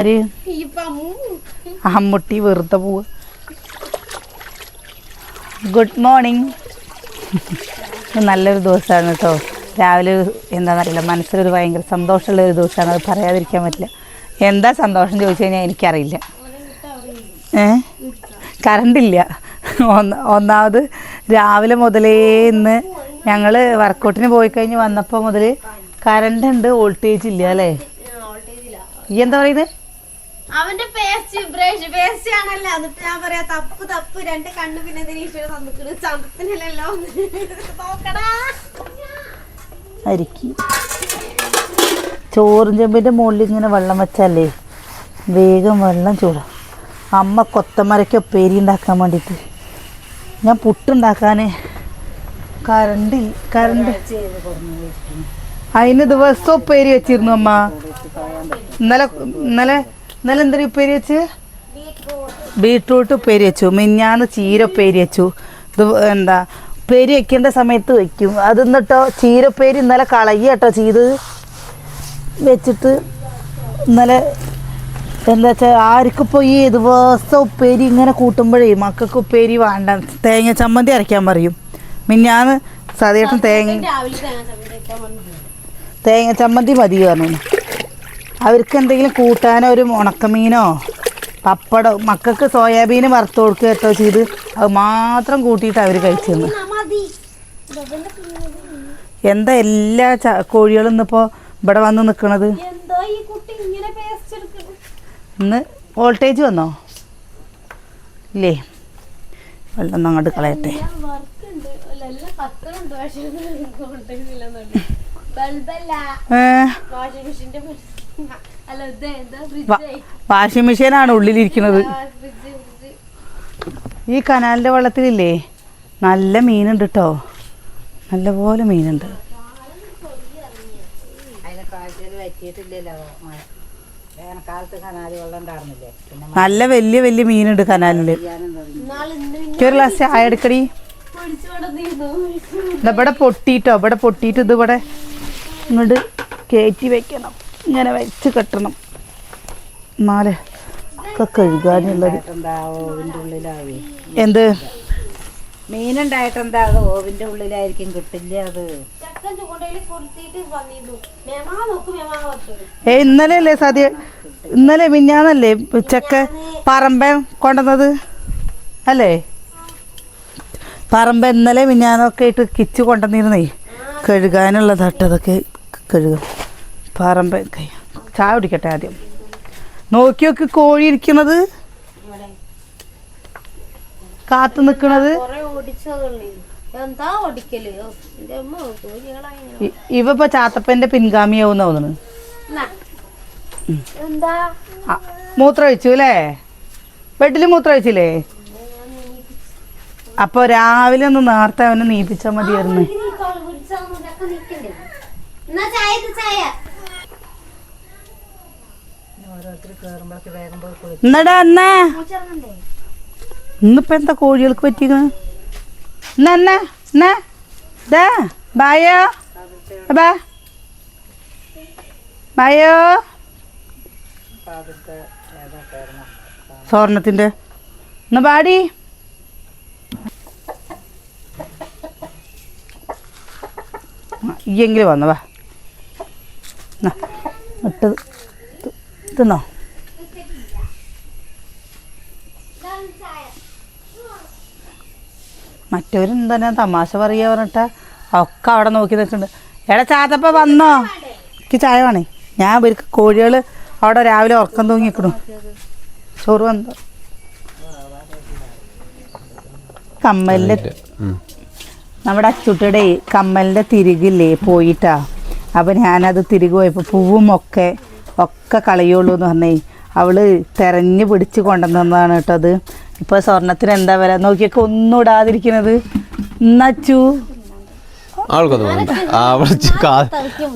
ആര്? അമ്മുട്ടി വെറുതെ പോവ്. Good morning നല്ലൊരു ദിവസമാണ് കേട്ടോ. രാവിലെ എന്താണെന്നറിയില്ല മനസ്സിലൊരു ഭയങ്കര സന്തോഷമുള്ള ഒരു ദിവസമാണ്. അത് പറയാതിരിക്കാൻ പറ്റില്ല. എന്താ സന്തോഷം ചോദിച്ചു കഴിഞ്ഞാൽ എനിക്കറിയില്ല. ഏ? കറണ്ടില്ല. ഒന്ന് ഒന്നാമത് രാവിലെ മുതലേ ഇന്ന് ഞങ്ങൾ വർക്കൗട്ടിന് പോയി കഴിഞ്ഞ് വന്നപ്പോൾ മുതൽ കറണ്ട് ഉണ്ട് വോൾട്ടേജ് ഇല്ല അല്ലേ? ഈ എന്താ പറയുന്നത് അവന്റെ പേസ്റ്റ് ബ്രഷ് ആണല്ലോ. എന്നിട്ട് ഞാൻ പറയാ തപ്പ് തപ്പ്. രണ്ട് കണ്ണു പിന്നെ ഈശ്വര ചന്തത്തിനല്ലോ നോക്കടാ. ചോറും ചെമ്പിന്റെ മുകളിൽ ഇങ്ങനെ വെള്ളം വെച്ചാലേ വേഗം വെള്ളം ചൂടാം. അമ്മ കൊത്തമരയ്ക്ക് ഉപ്പേരി ഉണ്ടാക്കാൻ വേണ്ടിയിട്ട് ഞാൻ പുട്ടുണ്ടാക്കാൻ കറണ്ട് കറണ്ട് അതിന് ദിവസം ഉപ്പേരി വെച്ചിരുന്നു അമ്മ. ഇന്നലെ ഇന്നലെ ഇന്നലെ എന്തൊരു ഉപ്പേരി വെച്ച്? ബീട്രൂട്ട് ഉപ്പേരി വെച്ചു. മിഞ്ഞാന്ന് ചീര ഉപ്പേരി വെച്ചു. ഇത് എന്താ ഉപ്പേരി വെക്കേണ്ട സമയത്ത് വെക്കും. അത് എന്നിട്ടോ ചീര ഉപ്പേരി ഇന്നലെ കളയുക കേട്ടോ ചെയ്ത്. വെച്ചിട്ട് ഇന്നലെ എന്താ വെച്ചാൽ ആർക്കിപ്പോൾ ഈ ദിവസം ഉപ്പേരി ഇങ്ങനെ കൂട്ടുമ്പോഴേ മക്കൾക്ക് ഉപ്പേരി വേണ്ട. തേങ്ങ ചമ്മന്തി അരയ്ക്കാൻ പറയും. മിഞ്ഞാന്ന് സതേട്ടൻ തേങ്ങ തേങ്ങ ചമ്മന്തി വെക്കാൻ തേങ്ങ ചമ്മന്തി മതി പറഞ്ഞു അവർക്ക് എന്തെങ്കിലും കൂട്ടാനോ ഒരു ഉണക്കമീനോ പപ്പടോ മക്കൾക്ക് സോയാബീൻ വറുത്ത് കൊടുക്കുക കേട്ടോ ചെയ്ത്. അത് മാത്രം കൂട്ടിയിട്ട് അവർ കഴിച്ചു തന്നു ആ, മതി. ഇതവന്റെ കുഞ്ഞത്. എന്താ എല്ലാ ച കോഴികളും ഇന്നിപ്പോൾ ഇവിടെ വന്ന് നിൽക്കണത് ഇന്ന് വോൾട്ടേജ് വന്നോ? ഇല്ലേ? വെള്ളം അങ്ങോട്ട് കളയട്ടെ. വർക്ക് ഉണ്ട് അല്ല എല്ലാം കത്തണുണ്ട് പക്ഷെ കൊണ്ടിരുന്നില്ലെന്നുണ്ട് ബൾബല്ല. ഏ, വാഷിംഗ് മെഷീനാണ് ഉള്ളിലിരിക്കുന്നത്. ഈ കനാലിന്റെ വെള്ളത്തിലില്ലേ? നല്ല മീനുണ്ട് കേട്ടോ നല്ലപോലെ മീനുണ്ട്. നല്ല വലിയ വലിയ മീനുണ്ട് കനാലിൽ. ഒരു ഗ്ലാസ് ചായ എടുക്കടി. ഇവിടെ പൊട്ടിട്ടോ. ഇവിടെ പൊട്ടിയിട്ട് ഇത് ഇവിടെ ഇങ്ങോട്ട് കയറ്റി വെക്കണം. ഇങ്ങനെ വെച്ച് കെട്ടണം. എന്നാലേ ഒക്കെ കഴുകാനുള്ളത്. എന്ത്? മീനുണ്ടായിട്ടുണ്ടാകും. ഓവിന്റെ ഉള്ളിലായിരിക്കും കിട്ടില്ല അത്. ഏ ഇന്നലെ അല്ലേ സദ്യ ഇന്നലെ മിഞ്ഞാന്നല്ലേ ഉച്ചയ്ക്ക് പറമ്പ കൊണ്ടുവന്നത്? അല്ലേ? പറമ്പ ഇന്നലെ മിഞ്ഞാന്നൊക്കെ ഇട്ട് കിച്ച് കൊണ്ടുവന്നിരുന്നേ. കഴുകാനുള്ള തട്ടതൊക്കെ കഴുകും. പറമ്പ ചായ കുടിക്കട്ടെ ആദ്യം. നോക്കി നോക്കി കോഴി ഇരിക്കണത് കാത്തു നിക്കണത്. ഇവ ഇപ്പൊ ചാത്തപ്പന്റെ പിൻഗാമിയാവും തോന്നുന്നു. എന്താ? ആ, മൂത്രം ഒഴിച്ചു അല്ലേ? ബെഡിൽ മൂത്രം ഒഴിച്ചില്ലേ അപ്പൊ രാവിലെ ഒന്ന് നേരത്തെ അവനെ നീപ്പിച്ചാൽ മതിയായിരുന്നു ഈ കോൾ പിടിച്ചതൊക്കെ നിൽക്കണ്ടേ എന്നാ ചായ ഇത് ചായ ഓരോരുത്തർ കയറുമ്പോഴൊക്കെ വേഗം പോയി കുളി എന്നടാ എന്നാ പൂച്ചിറങ്ങണ്ടേ? ഇന്നിപ്പോ എന്താ കോഴികൾക്ക് പറ്റിയത് എന്നാ എന്നാ എന്നാ ദാ ബായോ. ബാ ബായോ. സ്വർണത്തിന്റെ. എന്നാ പാടി. ഇയെങ്കിലും വന്നു വാ. എന്നാ, ഇട്ടത്. തിന്നോ മറ്റവരും തന്നെ തമാശ പറയുക പറഞ്ഞിട്ട് ഒക്കെ അവിടെ നോക്കി നിൽക്കുന്നുണ്ട്. എടാ ചാത്തപ്പ വന്നോ? എനിക്ക് ചായ വേണേ. ഞാൻ ഇവർക്ക് കോഴികൾ അവിടെ രാവിലെ ഉറക്കം തൂങ്ങിക്കണു ചോറ് വന്നോ? കമ്മലിന്റെ നമ്മുടെ അച്ചുട്ടിയുടെ കമ്മലിന്റെ തിരികില്ലേ പോയിട്ടാ. അപ്പം ഞാനത് തിരികെ പോയപ്പോൾ പൂവും ഒക്കെ കളയുള്ളൂ എന്ന് പറഞ്ഞേ. അവൾ തെരഞ്ഞു പിടിച്ച് കൊണ്ടുവന്നതാണ് കേട്ടോ അത്. ഇപ്പോൾ സ്വർണത്തിന് എന്താ വില? നോക്കിയൊക്കെ ഒന്നും ഇടാതിരിക്കുന്നത് എന്നച്ചു അവൾക്കൊന്നും വേണ്ട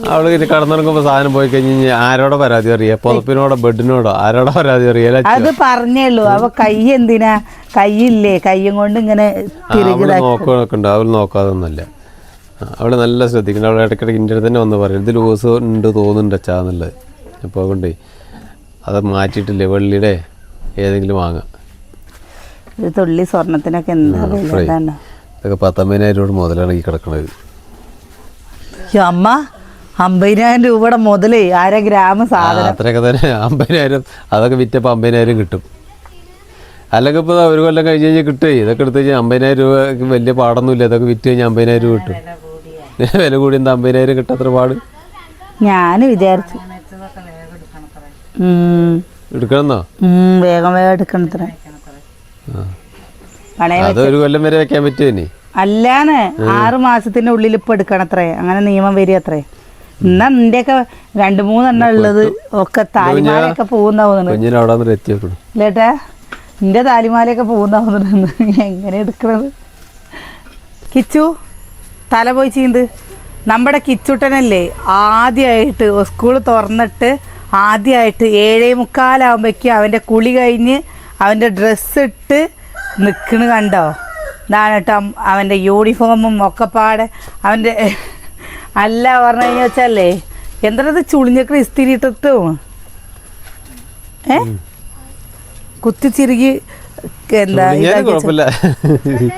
അവൾ കടന്നിറങ്ങുമ്പോ സാധനം പോയി കഴിഞ്ഞ് ആരോടെ പരാതി അറിയാ? പുതപ്പിനോടോ ബെഡിനോടോ ആരോടെ പരാതി അറിയാ? അത് പറഞ്ഞേ ഉള്ളൂ അവ കൈ എന്തിനാ? കൈയില്ലേ? കൈയും കൊണ്ട് ഇങ്ങനെ നോക്കുന്നുണ്ട് അവൾ നോക്കാതൊന്നല്ല അവൾ നല്ല ശ്രദ്ധിക്കണം അവൾ ഇടയ്ക്കിടയ്ക്ക് അടുത്ത് തന്നെ വന്ന് പറയും ഇത് ലൂസ് ഉണ്ട് തോന്നുന്നുണ്ട് അച്ഛാന്നുള്ളത് അപ്പോൾ അതുകൊണ്ട് അത് മാറ്റിയിട്ട് വെള്ളിയുടെ ഏതെങ്കിലും വാങ്ങാം. ഒരു തുള്ളി സ്വർണത്തിനൊക്കെ എന്താ ഇതൊക്കെ പത്തമ്പതിനായിരം രൂപ മുതലാണ് ഈ കിടക്കുന്നത് അമ്മ അമ്പതിനായിരം രൂപയുടെ മുതലേ അര ഗ്രാമ സാധനം? അത്രയൊക്കെ തന്നെ. അമ്പതിനായിരം അതൊക്കെ വിറ്റപ്പോൾ അമ്പതിനായിരം കിട്ടും. അല്ലെങ്കിൽ ഇപ്പോൾ ഒരു കൊല്ലം കഴിഞ്ഞ് കഴിഞ്ഞാൽ കിട്ടുമേ ഇതൊക്കെ എടുത്ത് കഴിഞ്ഞാൽ അമ്പതിനായിരം രൂപ വലിയ പാടൊന്നുമില്ല. ഇതൊക്കെ വിറ്റ് കഴിഞ്ഞാൽ അമ്പതിനായിരം രൂപ കിട്ടും. വില കൂടി എന്താ അമ്പതിനായിരം കിട്ടാത്ര പാട്? ഞാൻ വിചാരിച്ചു വെച്ചതൊക്കെ വേഗം എടുക്കണം അത്ര ഉം. എടുക്കണമെന്നോ? വേഗം വേഗം എടുക്കണത്ര അതൊരു കൊല്ലം വരെ വെക്കാൻ പറ്റുമേ അല്ലാന്ന് ആറ് മാസത്തിന്റെ ഉള്ളിൽ ഇപ്പൊ എടുക്കണത്രേ അങ്ങനെ നിയമം വരിക അത്രേ. എന്നാ നിന്റെയൊക്കെ രണ്ടു മൂന്നെണ്ണം ഉള്ളത് ഒക്കെ താലിമാലയൊക്കെ പോകുന്നേട്ടാ നിന്റെ താലിമാലയൊക്കെ പോകുന്ന എങ്ങനെ എടുക്കണത്? കിച്ചു തല പോയി ചീന്ത്. നമ്മുടെ കിച്ചുട്ടനല്ലേ ആദ്യമായിട്ട് സ്കൂൾ തുറന്നിട്ട് ആദ്യമായിട്ട് ഏഴേ മുക്കാലാകുമ്പോഴേക്കും അവന്റെ കുളി കഴിഞ്ഞ് അവന്റെ ഡ്രസ്സ് ഇട്ട് നിൽക്കണ കണ്ടോ? ഇതാണ് കേട്ടോ അവന്റെ യൂണിഫോമും ഒക്കെ പാടെ അവന്റെ അല്ല പറഞ്ഞു കഴിഞ്ഞാൽ വെച്ചല്ലേ എന്തത് ചുളിഞ്ഞൊക്കെ ഇസ്തിരി ഇട്ടിട്ടും ഏ കുത്തിച്ചിരുകി എന്താ ഞാൻ ഇതാക്കി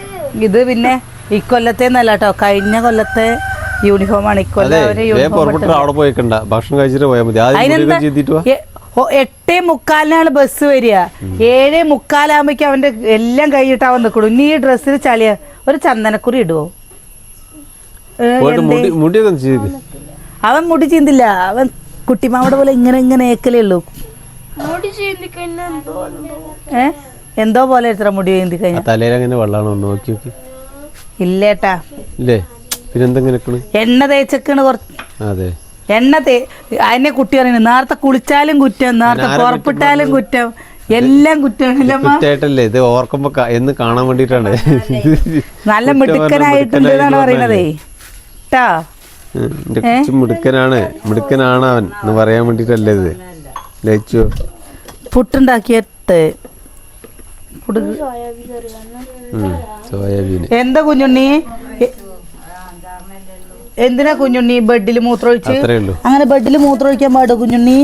ഇത് പിന്നെ ഇക്കൊല്ലത്തെ നല്ല കേട്ടോ കഴിഞ്ഞ കൊല്ലത്തെ യൂണിഫോം അവിടെ പോയിക്കണ്ട. ഭക്ഷണം കഴിച്ചിട്ട് പോയാൽ മതി. ആദ്യം ചെയ്തിട്ട് വാ ഓ, എട്ടേ മുക്കാലിനാണ് ബസ് വരിക. ഏഴേ മുക്കാലാകുമ്പോഴേക്കും അവന്റെ എല്ലാം കഴിഞ്ഞിട്ട് അവൻ നിൽക്കണു. ഇനി ഈ ഡ്രസ്സിൽ ചളിയ. ഒരു ചന്ദനക്കുറി ഇടുവോ? അവൻ മുടി ചീന്തില്ല. അവൻ കുട്ടിമാവിടെ പോലെ ഇങ്ങനെ ഇങ്ങനെ ഏക്കലേ ഉള്ളൂ. മുടി ചിന്തിക്കന്നെ എന്തോ ഏ എന്തോ പോലെ എത്ര മുടി ചീന്തി കഴിഞ്ഞാൽ തലയിൽ അങ്ങനെ വെള്ളമാണോ നോക്കി നോക്കി. ഇല്ലേട്ടാ. ഇല്ലേ? പിന്നെ എന്തെങ്കിലും നിൽക്കണ് എണ്ണ തേച്ചക്കണ് കുറച്ച്. അതെ. എണ്ണ തേ അതിനെ കുട്ടി പറയുന്നത് നേരത്തെ കുളിച്ചാലും കുറ്റം നേരത്തെ പുറപ്പെട്ടാലും കുറ്റം. എല്ലാം കുറ്റമാണല്ലേ ഇത് ഓർക്കുമ്പോ എന്ന് കാണാൻ വേണ്ടിട്ടാണ് നല്ല മിടുക്കനായിട്ടുണ്ട് എന്നാണ് പറയണതേ ട്ടാ. എന്റെ കൊച്ചു മിടുക്കനാണ്. മിടുക്കനാണ് അവൻ എന്ന് പറയാൻ വേണ്ടിട്ടല്ലേ ഇത്? ലയിച്ചു. പുട്ടുണ്ടാക്കിയിട്ട് സോയാബീൻ എന്താ കുഞ്ഞുണ്ണി? എന്തിനാ കുഞ്ഞുണ്ണി ബെഡിൽ മൂത്രമൊഴിച്ച്? അങ്ങനെ ബെഡിൽ മൂത്രമൊഴിക്കാൻ പാടോ കുഞ്ഞുണ്ണി?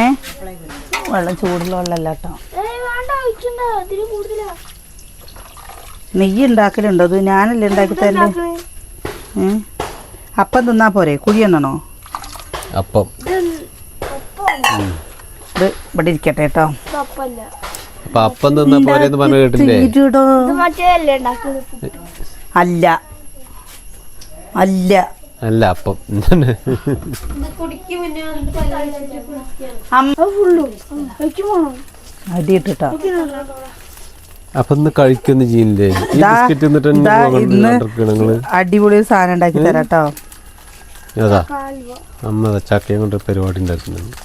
ഏ? വെള്ളം ചൂടുള്ള വെള്ളമല്ല കേട്ടോ നെയ്യ് ഉണ്ടാക്കലുണ്ടോ അത് ഞാനല്ലേ ഉണ്ടാക്കി ഏ? അപ്പം തിന്നാ പോരെ. കുഴി എണ്ണണോ അപ്പം. ഇത് ഇവിടെ ഇരിക്കട്ടെ കേട്ടോ. അപ്പൊ അപ്പം തിന്നാ പോരെന്ന് പറഞ്ഞു കേട്ടില്ലേ? അല്ലേ അല്ല. അല്ല. അപ്പം. അടിയിട്ടിട്ടോ. അപ്പൊ ഇന്ന് കഴിക്കൊന്നും ചെയ്യില്ലേ? ബിസ്ക്കറ്റ് നിങ്ങൾ അടിപൊളി സാധനം ഉണ്ടാക്കി തരാം കേട്ടോ ഏതാ അമ്മ ചക്കയും കൊണ്ട് പരിപാടി ഉണ്ടാക്കുന്നുണ്ട്.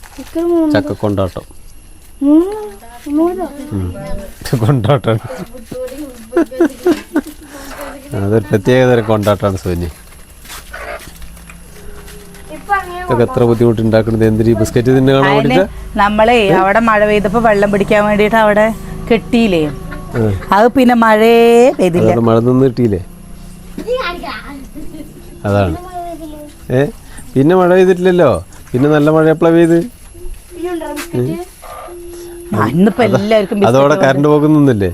ചക്ക കൊണ്ടാട്ടം. കൊണ്ടാട്ടാണ് അതൊരു പ്രത്യേക തരം കൊണ്ടാട്ടാണ് സോനി. ഇപ്പൊ അങ്ങനെ ഇതൊക്കെ എത്ര ബുദ്ധിമുട്ടുണ്ടാക്കുന്നത് എന്തിനീ ബിസ്ക്കറ്റ് നമ്മളെ അവിടെ മഴ പെയ്തപ്പോ വെള്ളം പിടിക്കാൻ വേണ്ടിട്ട് അവിടെ കെട്ടിയില്ലേ? അത് പിന്നെ മഴയേ പെയ്തില്ല. മഴ നിന്ന് കിട്ടിയില്ലേ? അതാണ്. ഏ? പിന്നെ മഴ പെയ്തിട്ടില്ലല്ലോ? പിന്നെ നല്ല മഴ എപ്പോഴാണ് പെയ്ത്? ഇന്നിപ്പോ എല്ലാവർക്കും അതോടെ കറണ്ട് പോകുന്നില്ലേ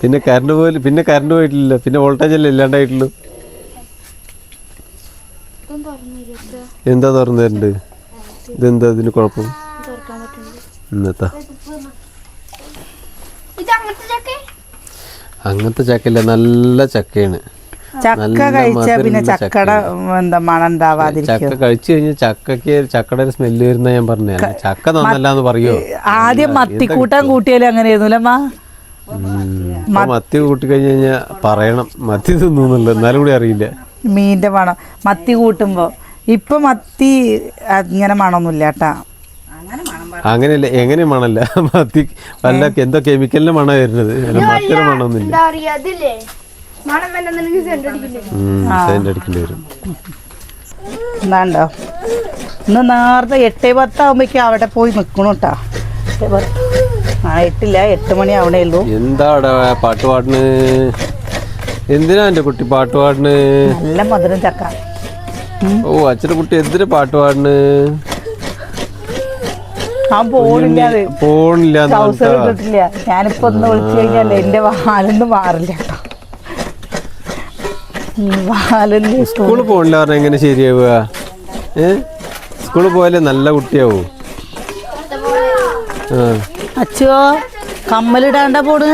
പിന്നെ കറണ്ട് പോയി പിന്നെ കറണ്ട് പോയിട്ടില്ല പിന്നെ വോൾട്ടേജ് അല്ലേ ഇല്ലാണ്ടായിട്ടുള്ളൂ. എന്താ തുറന്നു തരണ്ട്? ഇതെന്താ ഇതിന് കുഴപ്പം? ഇന്നത്താ. അങ്ങനത്തെ ചക്കയില്ല നല്ല ചക്കയാണ്. ചക്ക നല്ല കഴിച്ചാ പിന്നെ ചക്കട ചക്കയുടെ എന്താ മണം ഉണ്ടാവാതിരിക്കും ചക്ക കഴിച്ചു കഴിഞ്ഞാൽ ചക്കക്ക് ചക്കയുടെ ഒരു സ്മെല്ല് വരുന്ന ഞാൻ പറഞ്ഞു ചക്ക നന്നല്ലാന്ന് പറയോ? ആദ്യം മത്തിക്കൂട്ടം കൂട്ടിയാലും അങ്ങനെ ആയിരുന്നുല്ലമ്മ ഇപ്പൊ മത്തി കൂട്ടി കഴിഞ്ഞ് കഴിഞ്ഞാൽ പറയണം. മത്തി തിന്നുന്നല്ലോ എന്നാലും കൂടി അറിയില്ല. മീന്റെ മണം. മത്തി കൂട്ടുമ്പോ. ഇപ്പൊ മത്തി അങ്ങനെ മണമൊന്നുമില്ല കേട്ടാ. അങ്ങനെയല്ല എങ്ങനെ മണല്ല മത്തി വല്ല എന്തോ കെമിക്കലിന്റെ മണ വരുന്നത്. മറ്റൊരു മണമൊന്നുമില്ല. സെന്റ് അടിക്കേണ്ടി വരും. എന്താണ്ടോ ഇന്ന് നേരത്തെ എട്ട് പത്താകുമ്പോഴേക്കും അവിടെ പോയി നിൽക്കണു കേട്ടാ എട്ടേ പത്ത്. ആ എട്ടില്ല എട്ട് മണി ആവണേ ഉള്ളൂ. എന്താ അവിടെ പാട്ട് പാടിന് എന്തിനാ എന്റെ കുട്ടി പാട്ട് പാടുന്നത് നല്ല മധുരം ചക്ക. ഓ അച്ഛന്റെ കുട്ടി എന്തിനാ പാട്ട് പോണില്ല പോണില്ല ട്രൗസർ ഇട്ടിട്ടില്ല. ഞാനിപ്പോ ഒന്ന് വിളിച്ചു കഴിഞ്ഞാൽ എന്റെ വാലൊന്നും മാറില്ല സ്കൂളിൽ പോകണ്ട പറഞ്ഞാൽ എങ്ങനെ ശരിയാവുക? ഏ? സ്കൂളിൽ പോയാലേ നല്ല കുട്ടിയാവൂ. അച്ഛോ അച്ചോ കമ്മലിടാണ്ട പോണ്?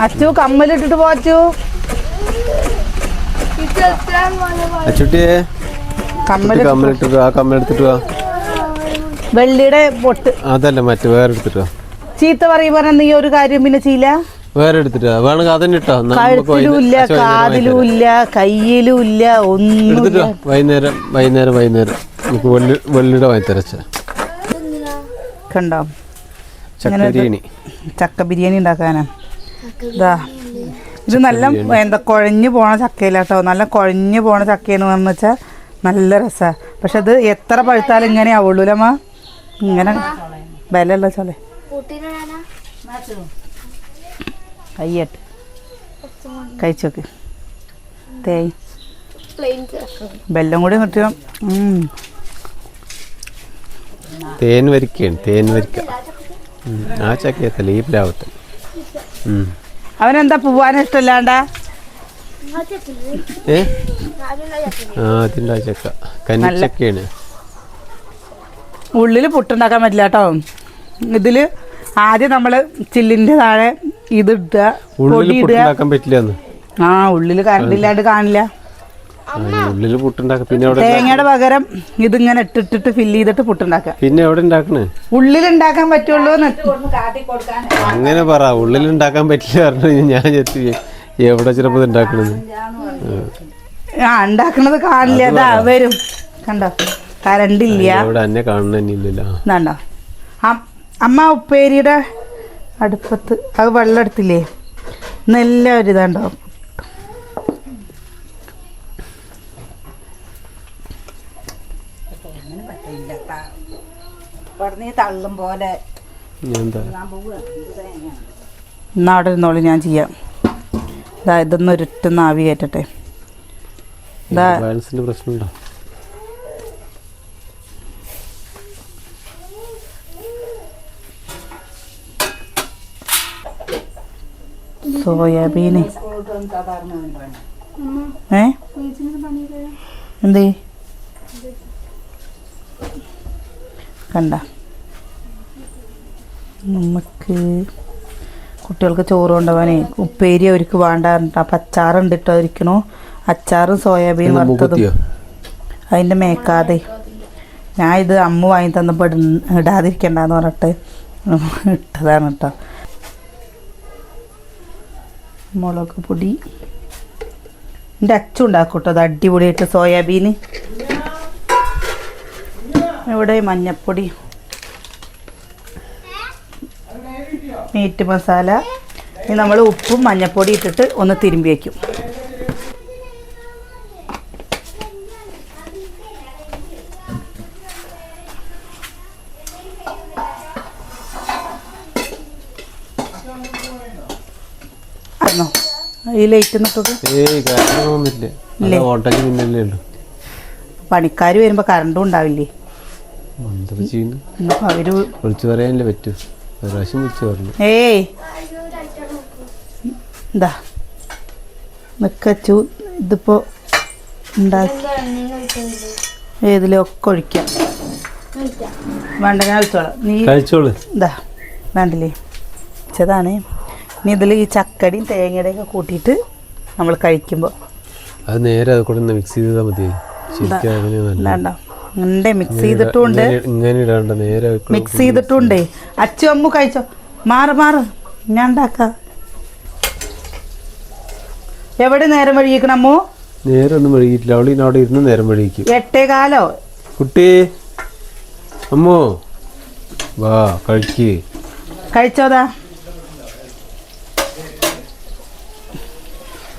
അച്ചു കമ്മലിട്ടിട്ട് പോലെ വായ അച്ചുട്ടിയെ കമ്മൽ കമ്മലെടുത്തിട്ട് ആ കമ്മലെടുത്തിട്ട് വാ. വെള്ളിയുടെ പൊട്ട്. അതല്ല മറ്റു വേറെ എടുത്തിട്ട് ചീത്ത പറയുമ്പോ നീ ഒരു കാര്യം പിന്നെ ചെയ്യില്ല? വേറെ എടുത്തിട്ട് വേണമെങ്കിൽ അതന്നെ ഇട്ടോ. നമുക്ക് കഴുത്തിലും ഇല്ല വൈകുന്നേരം- അച്ഛൻ വൈകുന്നേരം കാതിലും ഇല്ല കയ്യിലും ഇല്ല ഒന്നും വൈകുന്നേരം വൈകുന്നേരം വൈകുന്നേരം. നമുക്ക് വെള്ളി വെള്ളിയുടെ വാങ്ങിത്തരാം അച്ഛാ. കണ്ടോ? ചക്ക ബിരിയാണി. ചക്ക ബിരിയാണി ഉണ്ടാക്കാനാ. ഇതാ ഇത് നല്ല എന്താ കുഴഞ്ഞു പോണ ചക്കയിലാട്ടോ നല്ല കുഴഞ്ഞു പോണ ചക്കയെന്ന് പറഞ്ഞു വെച്ചാൽ നല്ല രസമാണ് പക്ഷെ അത് എത്ര പഴുത്താലും ഇങ്ങനെ ആവുള്ളൂലമ്മ ഇങ്ങനെ ചോലെ കൂട്ടിനാണ് കയ്യട്ട്. കഴിച്ചോക്ക്. തേയ്. ബെല്ലം കൂടി നിർത്തിയോ? തേൻ വരിക്കയാണ് തേൻ വരിക്ക. ആ ചക്കയത്തല്ല ഈ പ്ലാവത്തെ അവനെന്താ പോവാൻ ഇഷ്ടമില്ലാണ്ടാ ഏ? ആ അതിന്റെ ആ ചക്ക. കന്നിച്ചക്കയാണ് ഉള്ളിൽ പുട്ടുണ്ടാക്കാൻ പറ്റില്ല കേട്ടോ ഇതിൽ ആദ്യം നമ്മൾ ചില്ലിന്റെ താഴെ ഇത് ഇടുക. പൊടി ആ ഉള്ളിൽ കറണ്ട് ഇല്ലാണ്ട് കാണില്ല. പുട്ടുണ്ടാക്കാം പിന്നെ തേങ്ങയുടെ പകരം ഇതിങ്ങനെ ഇട്ടിട്ടിട്ട് ഫില്ല് ചെയ്തിട്ട് പുട്ടുണ്ടാക്കുക പിന്നെ എവിടെ ഉണ്ടാക്കണേ? ഉള്ളിൽ ഉണ്ടാക്കാൻ പറ്റുള്ളൂ അങ്ങനെ പറ ഉള്ളിൽ ഉണ്ടാക്കാൻ പറ്റില്ല പറഞ്ഞു ഞാൻ എവിടെ ചിലപ്പോൾ ഉണ്ടാക്കണത്? ആ ഉണ്ടാക്കണത് കാണില്ല അതാ വരും. കണ്ടോ? കറണ്ട് ഇല്ല. എന്നെ ഇതാണ്ടോ? ആ അമ്മ ഉപ്പേരിയുടെ അടുപ്പത്ത് അത് വെള്ളം എടുത്തില്ലേ? നല്ല ഒരു ഇതാണ്ടോ? പറഞ്ഞ് തള്ളും പോലെ ഞാൻ എന്താ ഞാൻ പോവുക എന്നാ അവിടെ ഇരുന്നോളൂ ഞാൻ ചെയ്യാം. ഇതാ ഇതൊന്ന് ഒരിട്ടുന്ന ആവി കയറ്റട്ടെ. ഇതാ പ്രശ്നമുണ്ടോ? സോയാബീന്. ഏ? എന്ത്? കണ്ട. നമുക്ക് കുട്ടികൾക്ക് ചോറ് കൊണ്ടുപോകാനേ ഉപ്പേരി അവർക്ക് വേണ്ട അപ്പം അച്ചാറുണ്ട് ഇട്ടോ ഇരിക്കണു അച്ചാറും സോയാബീൻ വറുത്തതും. അതിന്റെ മേക്കാതെ. ഞാൻ ഇത് അമ്മ വാങ്ങി തന്നപ്പോൾ ഇട- ഇടാതിരിക്കണ്ടെന്ന് പറഞ്ഞിട്ട് ഇട്ടതാണ് കേട്ടോ മുളക് പൊടി. എന്റെ അച്ഛൻ ഉണ്ടാക്കും കേട്ടോ അത് അടിപൊളിയായിട്ട് സോയാബീൻ ഇവിടെ മഞ്ഞപ്പൊടി. മീറ്റ് മസാല. നമ്മൾ ഉപ്പും മഞ്ഞപ്പൊടി ഇട്ടിട്ട് ഒന്ന് തിരുമ്പി വയ്ക്കും ആണോ ഈ ലൈറ്റ് ഒന്നിട്ടൊക്കെ പണിക്കാർ വരുമ്പോ കറണ്ടും ഉണ്ടാവില്ലേ? ഏയ്. എന്താ നിക്കച്ചു ഇതിപ്പോൾ ഉണ്ടാക്കി. ഏതിലൊക്കെ ഒഴിക്കാം. വേണ്ട ഞാൻ ഒഴിച്ചോളാം നീ കഴിച്ചോളൂ. ഇതാ വേണ്ടില്ലേ? വെച്ചതാണ്. ഇനി ഇതിൽ ഈ ചക്കടിയും തേങ്ങയുടെ ഒക്കെ കൂട്ടിയിട്ട് നമ്മൾ കഴിക്കുമ്പോൾ അത് നേരെ അത് കൂടെ മിക്സ് ചെയ്താൽ മതി. വേണ്ട ഉണ്ട് മിക്സ് ചെയ്തിട്ടുണ്ട് മിക്സ് ചെയ്തിട്ടുണ്ടേ അച്ചു അമ്മു കഴിച്ചോ? മാറ് മാറ്. ഞാൻ ഉണ്ടാക്കാം എവിടെ നേരം വഴിയിക്കണം അമ്മു? നേരെ ഒന്നും അവൾ അവിടെ ഇരുന്ന് നേരം വഴിയിക്കും എട്ടേ കാലോ? കുട്ടി. അമ്മോ. വാ കഴിക്ക്. കഴിച്ചോതാ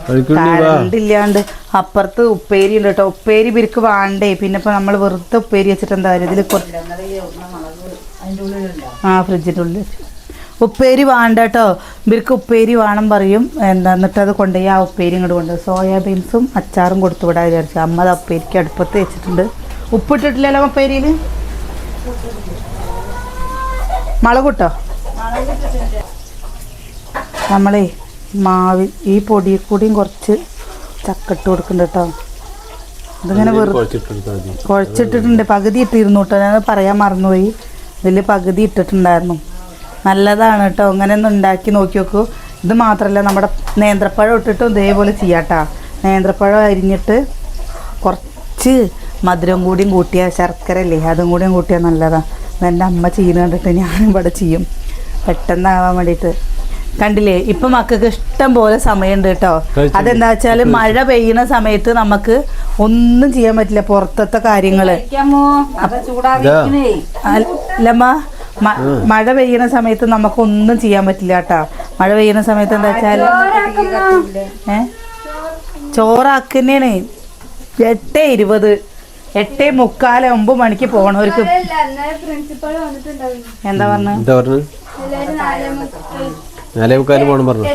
കറണ്ടില്ലാണ്ട് അപ്പുറത്ത് ഉപ്പേരി ഉണ്ട് കേട്ടോ. ഉപ്പേരി ഇവർക്ക് വേണ്ടേ? പിന്നെ ഇപ്പൊ നമ്മൾ വെറുതെ ഉപ്പേരി വെച്ചിട്ട് എന്താ ഇതിൽ ഇതിൽ ആ ഫ്രിഡ്ജിന്റെ ഉള്ളിൽ ഉപ്പേരി വേണ്ട കേട്ടോ. ഇവർക്ക് ഉപ്പേരി വേണം പറയും. എന്താ എന്നിട്ട് അത് കൊണ്ടുപോയി ആ ഉപ്പേരി ഇങ്ങോട്ട് കൊണ്ടുപോയി സോയാബീൻസും അച്ചാറും കൊടുത്തു വിടാൻ വിചാരിച്ചു. അമ്മ അത് ഉപ്പേരിക്ക് അടുപ്പത്ത് വെച്ചിട്ടുണ്ട്. ഉപ്പിട്ടിട്ടില്ലല്ലോ ഉപ്പേരിയിൽ മുളകൂട്ടോ നമ്മളേ മാവി ഈ പൊടി കൂടിയും കുറച്ച് ചക്കട്ട് കൊടുക്കുന്നുണ്ട് കേട്ടോ. ഇതിങ്ങനെ കുഴച്ചിട്ടിട്ടുണ്ട്. പകുതി ഇട്ടിരുന്നു കേട്ടോ. ഞാൻ പറയാൻ മറന്നുപോയി. ഇതിൽ പകുതി ഇട്ടിട്ടുണ്ടായിരുന്നു. നല്ലതാണ് കേട്ടോ. ഇങ്ങനെ ഒന്ന് ഉണ്ടാക്കി നോക്കി നോക്കൂ. ഇത് മാത്രമല്ല നമ്മുടെ നേന്ത്രപ്പഴം ഇട്ടിട്ടും ഇതേപോലെ ചെയ്യാട്ടാ നേന്ത്രപ്പഴം അരിഞ്ഞിട്ട് കുറച്ച് മധുരം കൂടിയും കൂട്ടിയാൽ ശർക്കര അല്ലേ അതും കൂടിയും കൂട്ടിയാൽ നല്ലതാണ് എന്റെ അമ്മ ചെയ്യുന്ന കണ്ടിട്ട് ഞാനും ഇവിടെ ചെയ്യും. പെട്ടെന്നാവാൻ വേണ്ടിയിട്ട്. കണ്ടില്ലേ? ഇപ്പൊ മക്കൾക്ക് ഇഷ്ടം പോലെ സമയമുണ്ട് കേട്ടോ. അതെന്താ വെച്ചാൽ മഴ പെയ്യുന്ന സമയത്ത് നമുക്ക് ഒന്നും ചെയ്യാൻ പറ്റില്ല പുറത്തത്തെ കാര്യങ്ങൾ. അല്ലമ്മ മഴ പെയ്യുന്ന സമയത്ത് നമുക്ക് ഒന്നും ചെയ്യാൻ പറ്റില്ല കേട്ടോ. മഴ പെയ്യുന്ന സമയത്ത് എന്താ വെച്ചാൽ ഏ? ചോറാക്കുന്നേണ് എട്ട് ഇരുപത് എട്ട് മുക്കാൽ ഒമ്പത് മണിക്ക് പോണവർക്ക് എന്താ പറഞ്ഞു? നാലേ മുക്കാൽ പോകണം പറഞ്ഞു.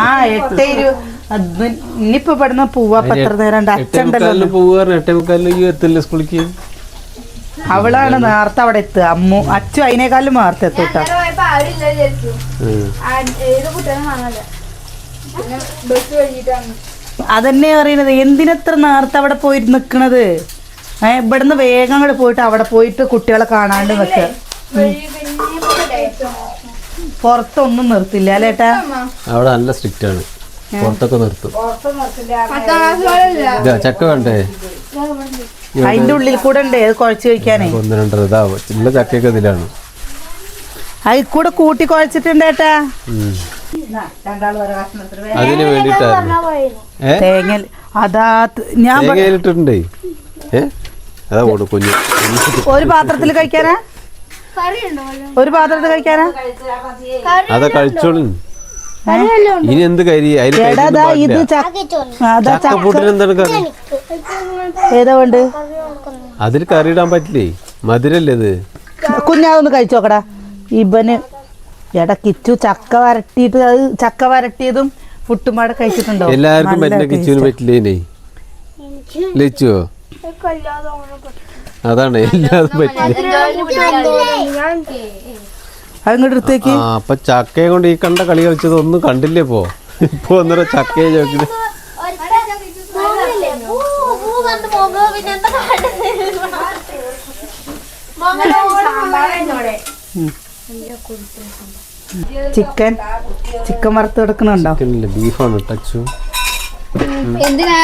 ആ എട്ട് ഇനിയിപ്പോ ഇവിടുന്ന് പോവാ പത്ര നേരം അച്ഛണ്ടല്ലോ എട്ടേ എത്തില്ല സ്കൂളിലേക്ക്. അവളാണ് നേരത്തെ അവിടെ എത്തുക. അമ്മു അച്ചു അതിനേക്കാളും നേരത്തെ എത്തൂട്ടാ അതന്നെ അറിയണത് എന്തിനത്ര നേരത്തെ അവിടെ പോയിട്ട് നിക്കണത്? ഏഹ് ഇവിടുന്ന് വേഗം അങ്ങോട്ട് പോയിട്ട് അവിടെ പോയിട്ട് കുട്ടികളെ കാണാണ്ട് നിൽക്കുക പുറത്തൊന്നും നിർത്തില്ല അല്ലേട്ടാ അവിടെ നല്ല സ്ട്രിക്റ്റ് ആണ്. പുറത്തൊക്കെ നിർത്തും. ചക്ക വേണ്ടേ? അതിന്റെ ഉള്ളിൽ കൂടെ ഉണ്ട് അത് കുഴച്ച് കഴിക്കാനേ ഒന്ന് രണ്ടര ഇതാ ചക്കയൊക്കെ ഇതിലാണ്. അതിൽ കൂടെ കൂട്ടി കുഴച്ചിട്ടുണ്ടേട്ടാ അതിന് വേണ്ടിയിട്ടായിരുന്നു. ഏ? തേങ്ങ അതാ ഞാൻ ഇട്ടിട്ടുണ്ടേ? ഏ? അതാ. ഒരു പാത്രത്തിൽ കഴിക്കാനാ? ഒരു പാത്രത്തിൽ കഴിക്കാനാ? അതാ കഴിച്ചോളൂ? ഇനി എന്ത് കരി? ഏതാണ്ട് ഇത് കറി? ഏതാ വേണ്ട അതിൽ കറി ഇടാൻ പറ്റില്ലേ? മധുരല്ലേ ഇത്? കുഞ്ഞാതൊന്ന് കഴിച്ചു നോക്കടാ. ഇവന് എടാ കിച്ചു ചക്ക വരട്ടിയിട്ട് അത് ചക്ക വരട്ടിയതും പുട്ടുമാടെ കഴിച്ചിട്ടുണ്ടോ? എല്ലാവർക്കും പറ്റില്ല കിച്ചുവിന് പറ്റില്ലേ ആ. അതാണ് എല്ലാതും പറ്റില്ല എടുത്തേക്ക് ആ അപ്പൊ ചക്കയെ കൊണ്ട് ഈ കണ്ട കളി കളിച്ചത് ഒന്നും കണ്ടില്ലേ ഇപ്പോ? ഇപ്പൊ ഒന്നര ചക്കയെ ചോദിക്കുന്നത് ചിക്കൻ ചിക്കൻ വറുത്ത് കൊടുക്കണുണ്ടോ ബീഫാണ് ടച്ചു. എന്തിനാ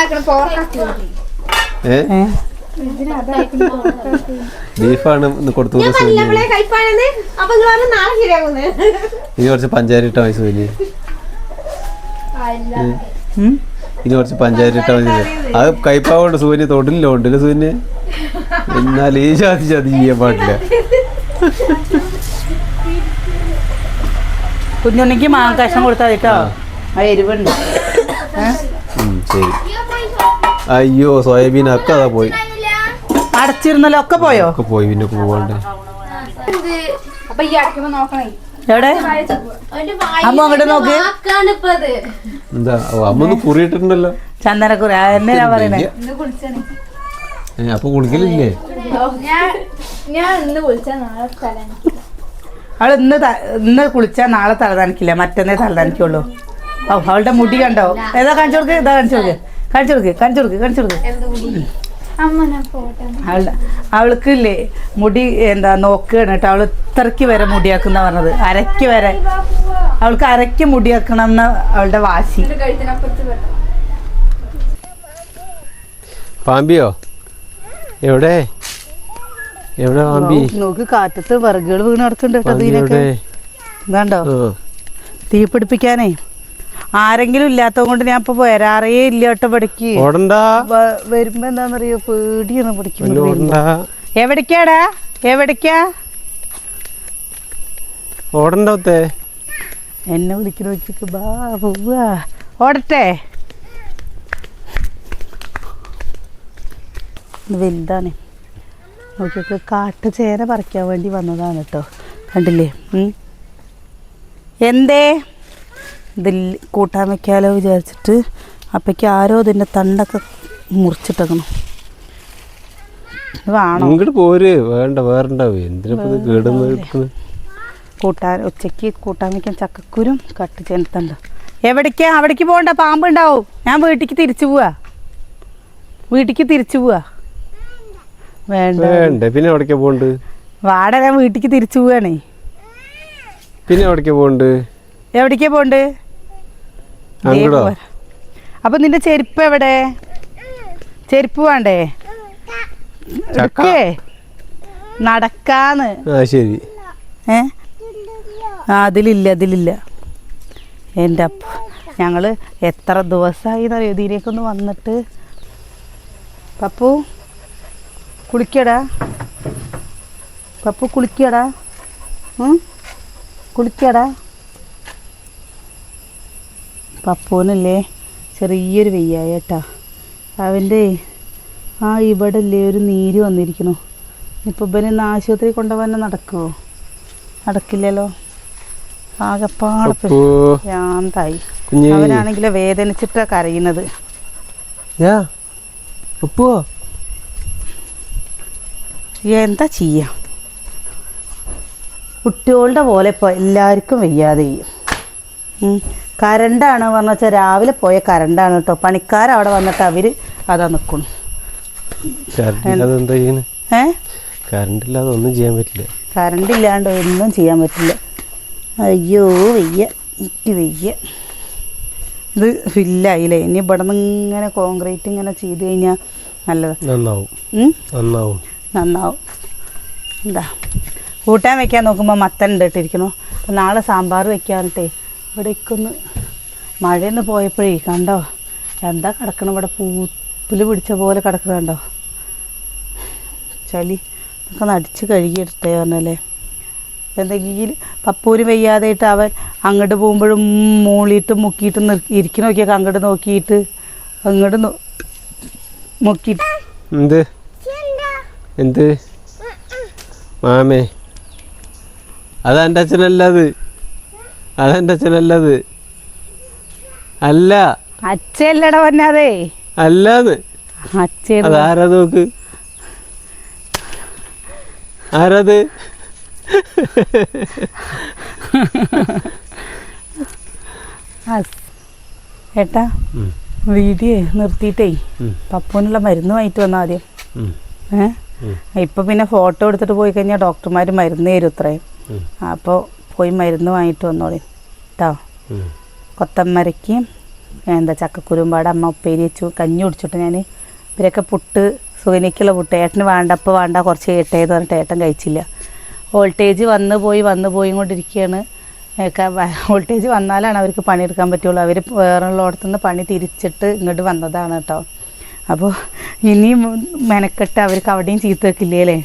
ഏ? ബീഫാണ് കൊടുത്തു ഇനി കുറച്ച് പഞ്ചാര ഇട്ടാ മതി സൂര്യ ഇനി കുറച്ച് പഞ്ചാര ഇട്ടാ മതി അത് കൈപ്പാവുണ്ട് സൂര്യ തൊടില്ല ഉണ്ടല്ലോ സൂര്യ എന്നാൽ ഈ ജാതി ജാതി ചെയ്യാൻ പാടില്ല. കുഞ്ഞുണ്ണിക്ക് മാങ്ങ കൊടുത്താൽ കേട്ടോ. ആ. എരിവുണ്ട്? ശരി. അയ്യോ സോയാബീൻ ഒക്കെ അതാ പോയി. അടച്ചിരുന്നല്ലോ ഒക്കെ പോയോ? ഒക്കെ പോയി പിന്നെ പോവാണ്ട്. എവിടെ? അമ്മ അങ്ങോട്ട് നോക്ക്. എന്താ അമ്മ ഒന്ന് കുറിയിട്ടിട്ടുണ്ടല്ലോ. ചന്ദനക്കുറി എന്നെ ഞാൻ പറയണേ അപ്പൊ കുളിക്കലില്ലേ? ഞാൻ ഞാൻ ഇന്ന് വിളിച്ച നാളെ തല അവൾ ഇന്ന് ഇന്ന് കുളിച്ചാൽ നാളെ തലനനക്കില്ല മറ്റന്നേ തലനനക്കുള്ളൂ ഓ അവളുടെ മുടി കണ്ടോ? ഏതാ കാണിച്ചു കൊടുക്ക് ഇതാ കാണിച്ചു കൊടുക്ക്. കാണിച്ചു കൊടുക്ക് കാണിച്ചു കൊടുക്ക് കാണിച്ചു കൊടുക്ക്. അവളുടെ മുടി എന്താ നോക്കുകയാണ് കേട്ടോ. അവൾ ഇത്രയ്ക്ക് വരെ മുടിയാക്കുന്ന പറഞ്ഞത്. അരയ്ക്ക് വരെ. അവൾക്ക് അരയ്ക്ക് മുടിയാക്കണം എന്ന അവളുടെ വാശി. പാമ്പിയോ? എവിടെ? എവിടെ പാമ്പി? നോക്ക് കാറ്റത്ത് വിറകുകൾ വീണ് നടക്കുന്നുണ്ട് കേട്ടോ തീ പിടിപ്പിക്കാനേ. ആരെങ്കിലും ഇല്ലാത്തത് കൊണ്ട് ഞാൻ ഇപ്പൊ വരാറേ ഇല്ല കേട്ടോ പഠിക്ക് ഓടണ്ടാ. വരുമ്പോ എന്താന്നറിയോ? പേടിയാണ് പഠിക്കുന്നത് ഓടണ്ടാ. എവിടേക്കാടാ? എവിടേക്കാ? ഓടണ്ടോത്തെ എന്നെ വിളിക്കണ വെച്ചിട്ട് ബാ പോവാ. ഓടട്ടെ. വലുതാണ്. നോക്കിയൊക്കെ കാട്ടു ചേന പറിക്കാൻ വേണ്ടി വന്നതാണ് കേട്ടോ. കണ്ടില്ലേ? എന്തേ? ഇതിൽ കൂട്ടാൻ വയ്ക്കാലോ വിചാരിച്ചിട്ട് അപ്പയ്ക്ക് ആരോ ഇതിന്റെ തണ്ടൊക്കെ മുറിച്ചിട്ടേക്കണം. ഇങ്ങോട്ട് പോര്. വേണ്ട വേറണ്ടാവും കൂട്ടാൻ ഉച്ചയ്ക്ക് കൂട്ടാൻ വയ്ക്കാൻ ചക്കക്കുരും കട്ട് ചേനത്തണ്ട. എവിടേക്കാ? അവിടേക്ക് പോകണ്ട പാമ്പ് ഉണ്ടാവും ഞാൻ വീട്ടിക്ക് തിരിച്ചു പോവാ. വീട്ടിക്ക് തിരിച്ചു പോവാ. വേണ്ട. വേണ്ട. പിന്നെ എവിടേക്കാ പോണ്ട് വാട ഞാൻ വീട്ടിക്ക് തിരിച്ചു പോവാണേ. പിന്നെ എവിടേക്കാ പോണ്ട് എവിടേക്കാ പോണ്ട്. അപ്പൊ നിന്റെ ചെരുപ്പ് എവിടെ? ചെരുപ്പ് വേണ്ടേ? നടക്കാന്ന്. ശരി. ഏ? ആ അതിലില്ല അതിലില്ല. എന്റെ അപ്പ ഞങ്ങൾ എത്ര ദിവസമായി എന്നറിയോ വന്നിട്ട്? പപ്പു കുളിക്കടാ. പപ്പു കുളിക്കടാ. കുളിക്കടാ. പപ്പൂനല്ലേ? ചെറിയൊരു വെയ്യായ കേട്ടാ. അവന്റെ ആ ഇവിടെ അല്ലേ ഒരു നീര് വന്നിരിക്കുന്നു ഇപ്പോൾ ഇവനെ ഇന്ന് ആശുപത്രി കൊണ്ടുപോകാൻ നടക്കുമോ നടക്കില്ലല്ലോ. ആകെപ്പാടെ ഭ്രാന്തായി. അവനാണെങ്കിൽ വേദനിച്ചിട്ടാ കരയുന്നത്. എന്താ ചെയ്യാ? കുട്ടികളുടെ പോലെ ഇപ്പോൾ എല്ലാവർക്കും വയ്യാതെ ചെയ്യും. കരണ്ടാണ് പറഞ്ഞ വെച്ചാൽ രാവിലെ പോയ കരണ്ടാണ് കേട്ടോ. പണിക്കാരവിടെ വന്നിട്ട് അവർ അതാ നിക്കണു ഏ? കറണ്ട് ഇല്ലാതെ ഒന്നും ചെയ്യാൻ പറ്റില്ല. കറണ്ട് ഇല്ലാണ്ട് ഒന്നും ചെയ്യാൻ പറ്റില്ല. അയ്യോ വയ്യ. ഇറ്റ് വയ്യ. ഇത് ഫില്ലായില്ലേ? ഇനി ഇവിടെ നിന്ന് ഇങ്ങനെ കോൺക്രീറ്റ് ഇങ്ങനെ ചെയ്ത് കഴിഞ്ഞാൽ നല്ലത്. നന്നാവും? നന്നാവും. നന്നാവും. എന്താ? കൂട്ടാൻ വെക്കാൻ നോക്കുമ്പോൾ മത്തൻ ഇട്ടിരിക്കണോ അപ്പം നാളെ സാമ്പാർ വെക്കാനിട്ടേ ഇവിടേക്കൊന്ന് മഴയൊന്ന് പോയപ്പോഴേ കണ്ടോ? എന്താ കിടക്കണം ഇവിടെ? പൂപ്പിൽ പിടിച്ച പോലെ കിടക്കണ കണ്ടോ? ചളി. ഒക്കെ നടിച്ച് കഴുകിയെടുത്തേ പറഞ്ഞല്ലേ. എന്തെങ്കിലും പപ്പൂര് വയ്യാതായിട്ട് അവൻ അങ്ങോട്ട് പോകുമ്പോഴും മൂളിയിട്ട് മുക്കിയിട്ട് നിർ ഇരിക്കണ നോക്കിയൊക്കെ അങ്ങോട്ട് നോക്കിയിട്ട് അങ്ങോട്ട് മുക്കിയിട്ട്. എന്ത്? എന്ത്? മാമേ. അതെന്റെ എന്റെ അത് അതെന്റെ അച്ഛനല്ലത്. അല്ല. അച്ഛല്ലടാ പറഞ്ഞതേ അല്ലാന്ന്. അതാരാ നോക്ക്? ആരത്? ഏട്ടാ. വീഡിയോ നിർത്തിയിട്ടേ പപ്പുവിനുള്ള പപ്പൂനുള്ള മരുന്ന് വാങ്ങിട്ട് വന്നാൽ ആദ്യം ഏഹ്. ഇപ്പം പിന്നെ ഫോട്ടോ എടുത്തിട്ട് പോയി കഴിഞ്ഞാൽ ഡോക്ടർമാർ മരുന്ന് തരും ഇത്രയും. അപ്പോ അപ്പോൾ പോയി മരുന്ന് വാങ്ങിയിട്ട് വന്നോളി. കേട്ടോ കൊത്തമ്മരയ്ക്ക് എന്താ ചക്കക്കുരുമ്പാട് അമ്മ ഉപ്പേരി വെച്ചു. കഞ്ഞി കുടിച്ചിട്ട് ഞാൻ ഇവരൊക്കെ പുട്ട് സുഖനിക്കുള്ള പുട്ട്. ഏട്ടന് വേണ്ട അപ്പോൾ വേണ്ട കുറച്ച് ഏട്ടേന്ന് പറഞ്ഞിട്ട് ഏട്ടൻ കഴിച്ചില്ല. വോൾട്ടേജ് വന്ന് പോയി വന്ന് പോയി കൊണ്ടിരിക്കുകയാണ് വോൾട്ടേജ് വന്നാലാണ് അവർക്ക് പണിയെടുക്കാൻ പറ്റുള്ളൂ. അവർ വേറെയുള്ളടത്തുനിന്ന് പണി തിരിച്ചിട്ട് ഇങ്ങോട്ട് വന്നതാണ് കേട്ടോ അപ്പോൾ ഇനിയും മെനക്കെട്ട് അവർക്ക് അവിടെയും ചീത്ത വെക്കില്ലേ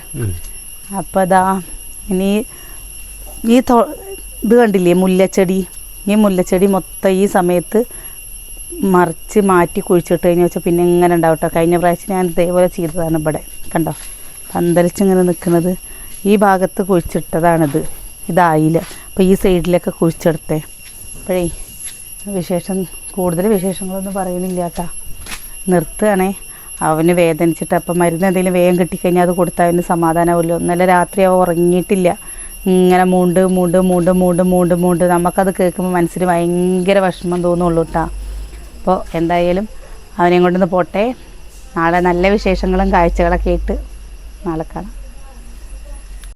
അപ്പോൾ അതാ ഇനി ഈ ഇത് കണ്ടില്ലേ മുല്ലച്ചെടി? ഈ മുല്ലച്ചെടി മൊത്തം ഈ സമയത്ത് മറിച്ച് മാറ്റി കുഴിച്ചിട്ട് കഴിഞ്ഞ് വെച്ചാൽ പിന്നെ ഇങ്ങനെ ഉണ്ടാവും കേട്ടോ കഴിഞ്ഞ പ്രാവശ്യം ഞാൻ ഇതേപോലെ ചെയ്തതാണ് ഇവിടെ. കണ്ടോ? പന്തലിച്ചിങ്ങനെ നിൽക്കുന്നത് ഈ ഭാഗത്ത് കുഴിച്ചിട്ടതാണിത്. ഇതായില്ല അപ്പോൾ ഈ സൈഡിലൊക്കെ കുഴിച്ചെടുത്തേ. അപ്പോഴേ വിശേഷം കൂടുതൽ വിശേഷങ്ങളൊന്നും പറയുന്നില്ല കേട്ടാ. നിർത്തുകയാണേ. അവന് വേദനിച്ചിട്ട് അപ്പം മരുന്ന് എന്തെങ്കിലും വേഗം കിട്ടിക്കഴിഞ്ഞാൽ അത് കൊടുത്താൽ അവന് സമാധാനമാവുമല്ലോ ഇന്നലെ രാത്രി അവ ഉറങ്ങിയിട്ടില്ല. ഇങ്ങനെ മൂണ്ട് മൂണ്ട് മൂണ്ട് മൂണ്ട് മൂണ്ട് മൂണ്ട്. നമുക്കത് കേൾക്കുമ്പോൾ മനസ്സിൽ ഭയങ്കര വിഷമം തോന്നുള്ളൂ കേട്ടോ അപ്പോൾ എന്തായാലും അവനെയും കൊണ്ടൊന്ന് പോട്ടെ. നാളെ നല്ല വിശേഷങ്ങളും കാഴ്ചകളൊക്കെ ആയിട്ട് നാളെ കാണാം.